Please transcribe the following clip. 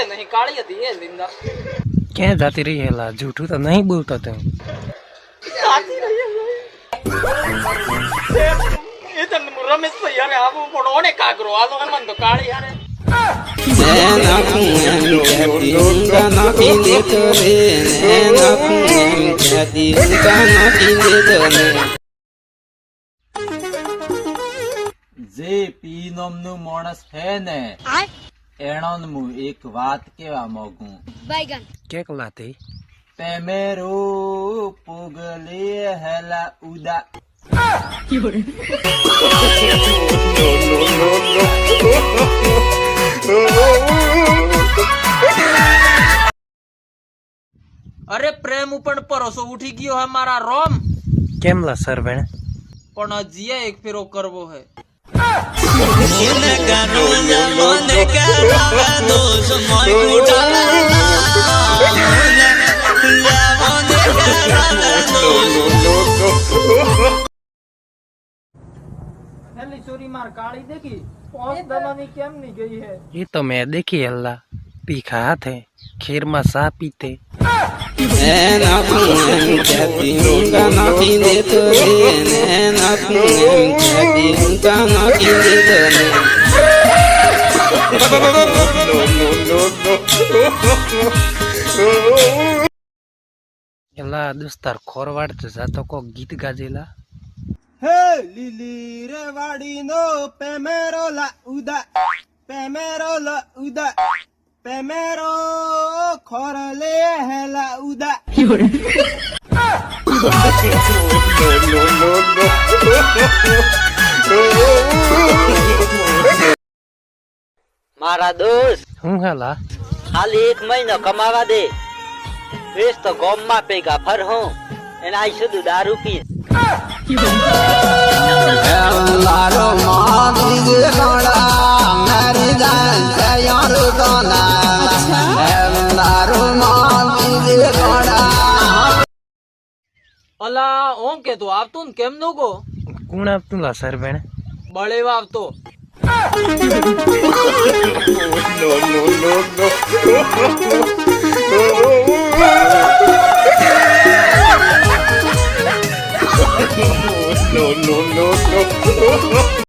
એ નહીં કાળી હતી એ લિંદા. ક્યાં જાતી રહી હેલા જૂઠું તો નહીં બોલતો તું. સાચી રહી એ તો રમેશ ભાઈ યારે આવવું પડો ઓને કાગરો હાલો એમાં તો કાળી યારે જે પી નામનું માણસ હે ને એણોન હું એક વાત કેવા મોગું? બાયગન. કે કલાતે તમે રો પુગલે હેલા ઉદા. અરે પ્રેમ પણ પરોસો ઉઠી ગયો હે મારા રોમ. કેમ લા સર પણ હજી એક ફેરો કરવો હે. હેલી तो માર કાળી अल्लाह પાંચ દવાની કેમ ની ગઈ હે? એ તો એલા દોસ્તાર ખોરવાડ તો જાતો કો ગીત ગાજેલા. હે લીલી રે વાડી નો પેમેરો લા ઉદા પેમેરો લા ઉદા પેમેરો ખોરલે હેલા ઉદા. મારા દોસ્ત. હું હેલા? ખાલી એક મહિનો કમાવા દે. વેસ તો ગોમમાં પેગા ફર હું. એને આ શુદ્ધ દારૂ પી. અલા ઓમ કે તું આવતું ને કેમ નો ગો? કોણ આપતું લા સરવેણ બળેવા આવતો no no no no